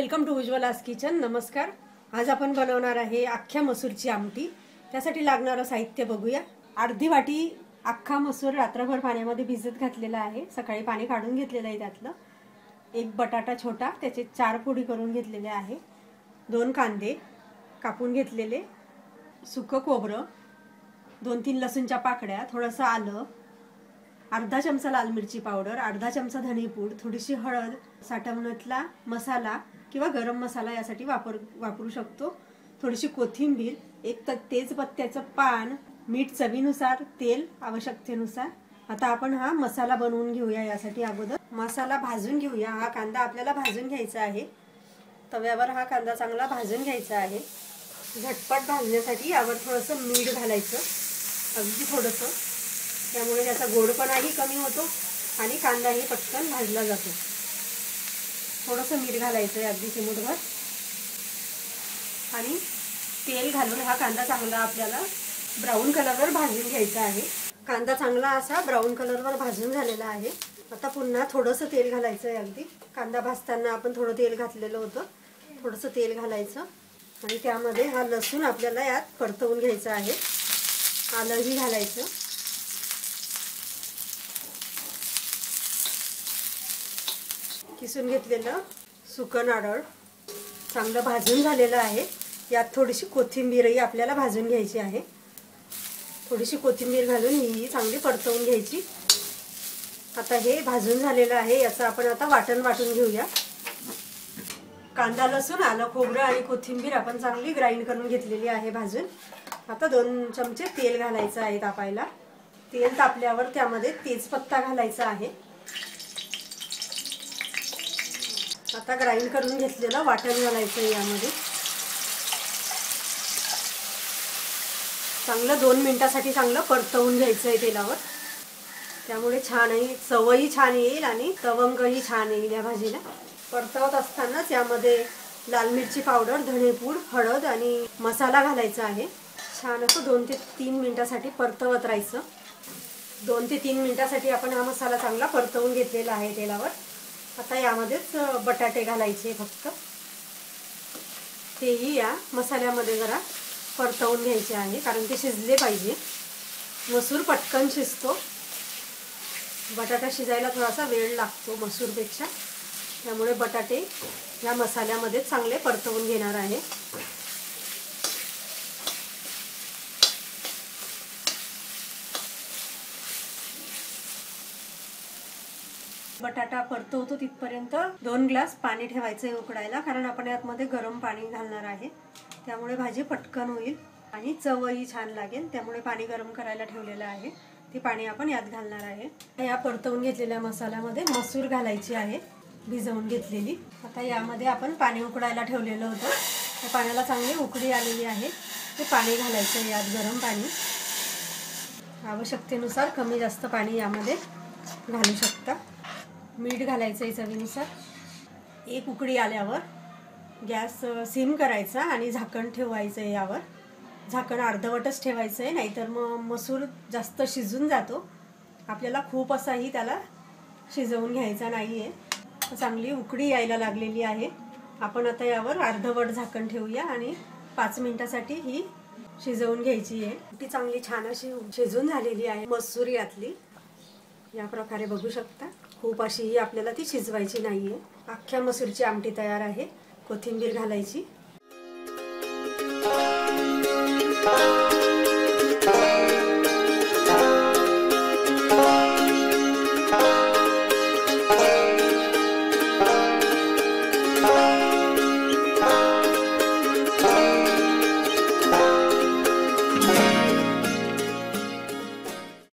Welcome to उज्ज्वलास kitchen. नमस्कार. आज आपण बनवणार आहे अख्ख्या मसूरची आमटी. त्यासाठी लागणारं साहित्य बघूया. अर्धी वाटी अख्खा मसूर रात्रभर पाण्यामध्ये भिजत घातलेला आहे. सकाळी पाणी काढून घेतलेलं आहे त्यातलं. एक बटाटा छोटा त्याचे चार फोडी करून घेतलेले आहे. दोन कांदे कापून घेतलेले. सुकं खोबरं. दोन तीन लसूणच्या पाकड्या थोडंसं आलं अर्धा चमचा लाल मिरची पावडर अर्धा चमचा धणेपूड थोडीशी हळद साठवण्यातला मसाला किंवा गरम मसाला यासाठी वापर वापरू शकतो. थोडीशी कोथिंबीर एक तर तेजपत्त्याचं पान मीठ चवीनुसार तेल आवश्यकतेनुसार. आता आपण हा मसाला बनवून घेऊया यासाठी अगोदर. मसाला भाजून घेऊया. हा कांदा आपल्याला भाजून घ्यायचा आहे. तव्यावर हा कांदा चांगला भाजून घ्यायचा आहे. झटपट भाजण्यासाठी यावर थोडंसं मीठ घालायचं. अगदी थोडंसं. त्यामुळे त्याचा गोडपणाही कमी होतो आणि कांदाही पटकन भाजला जातो. थोडंसं मीठ घालायचं आहे अगदी चिमूटभर. आणि तेल घालून हा कांदा चांगला आपल्याला ब्राऊन कलरवर भाजून घ्यायचा आहे. कांदा चांगला असा ब्राऊन कलरवर भाजून झालेला आहे. आता पुन्हा थोडंसं तेल घालायचं आहे अगदी. कांदा भाजताना आपण थोडं तेल घातलेलं होतं. थोडंसं तेल घालायचं. आणि त्यामध्ये हा लसूण आपल्याला यात परतवून घ्यायचा आहे. आलंही घालायचं. किसून घेतलेलं सुकं नारळ. चांगलं भाजून झालेलं आहे. यात थोडीशी कोथिंबीरही आपल्याला भाजून घ्यायची आहे. थोडीशी कोथिंबीर घालून ही चांगली परतवून घ्यायची. आता हे भाजून झालेलं आहे याचं आपण आता वाटण वाटून घेऊया. कांदा लसूण आलं खोबरं आणि कोथिंबीर आपण चांगली ग्राइंड करून घेतलेली आहे भाजून. आता दोन चमचे तेल घालायचं आहे तापायला. तेल तापल्यावर त्यामध्ये तेजपत्ता घालायचा आहे. आता ग्राइंड करून घेतलेलं वाटण घालायचं यामध्ये. चांगलं दोन मिनटासाठी चांगलं परतवून घ्यायचं आहे तेलावर. त्यामुळे छानही चवही छान येईल आणि तवंगही छान येईल या भाजीला. परतवत असतानाच यामध्ये लाल मिरची पावडर धणेपूड हळद आणि मसाला घालायचा आहे. छान असं दोन ते तीन मिनटासाठी परतवत राहायचं. दोन ते तीन मिनटासाठी आपण हा मसाला चांगला परतवून घेतलेला आहे तेलावर. आता यामध्येच बटाटे घालायचे फक्त. तेही या मसाल्यामध्ये जरा परतवून घ्यायचे आहे कारण ते शिजले पाहिजे. मसूर पटकन शिजतो. बटाटा शिजायला थोडासा वेळ लागतो मसूरपेक्षा. त्यामुळे बटाटे या मसाल्यामध्ये चांगले परतवून घेणार आहे. बटाटा परतवतो तिथपर्यंत दोन ग्लास पाणी ठेवायचं आहे उकडायला कारण आपण यातमध्ये गरम पाणी घालणार आहे. त्यामुळे भाजी पटकन होईल आणि चवही छान लागेल. त्यामुळे पाणी गरम करायला ठेवलेलं आहे. ते पाणी आपण यात घालणार आहे. या परतवून घेतलेल्या मसाल्यामध्ये मसूर घालायची आहे भिजवून घेतलेली. आता यामध्ये आपण पाणी उकडायला ठेवलेलं होतं. त्या पाण्याला चांगली उकडी आलेली आहे. ते पाणी घालायचं यात गरम पाणी. आवश्यकतेनुसार कमी जास्त पाणी यामध्ये घालू शकता. मीठ घालायचं आहे चवीनुसार. एक उकडी आल्यावर गॅस सिम करायचा आणि झाकण ठेवायचं आहे यावर. झाकण अर्धवटच ठेवायचं आहे नाहीतर मग मसूर जास्त शिजून जातो. आपल्याला खूप असाही त्याला शिजवून घ्यायचा नाही आहे चांगली उकडी यायला लागलेली आहे. आपण आता यावर अर्धवट झाकण ठेवूया आणि पाच मिनिटासाठी ही शिजवून घ्यायची आहे. ती चांगली छान अशी शिजून झालेली आहे मसूर यातली. या प्रकारे बघू शकता. खूप अशी आपल्याला ती शिजवायची नाहीये. अख्ख्या मसूरची आमटी तयार आहे. कोथिंबीर घालायची.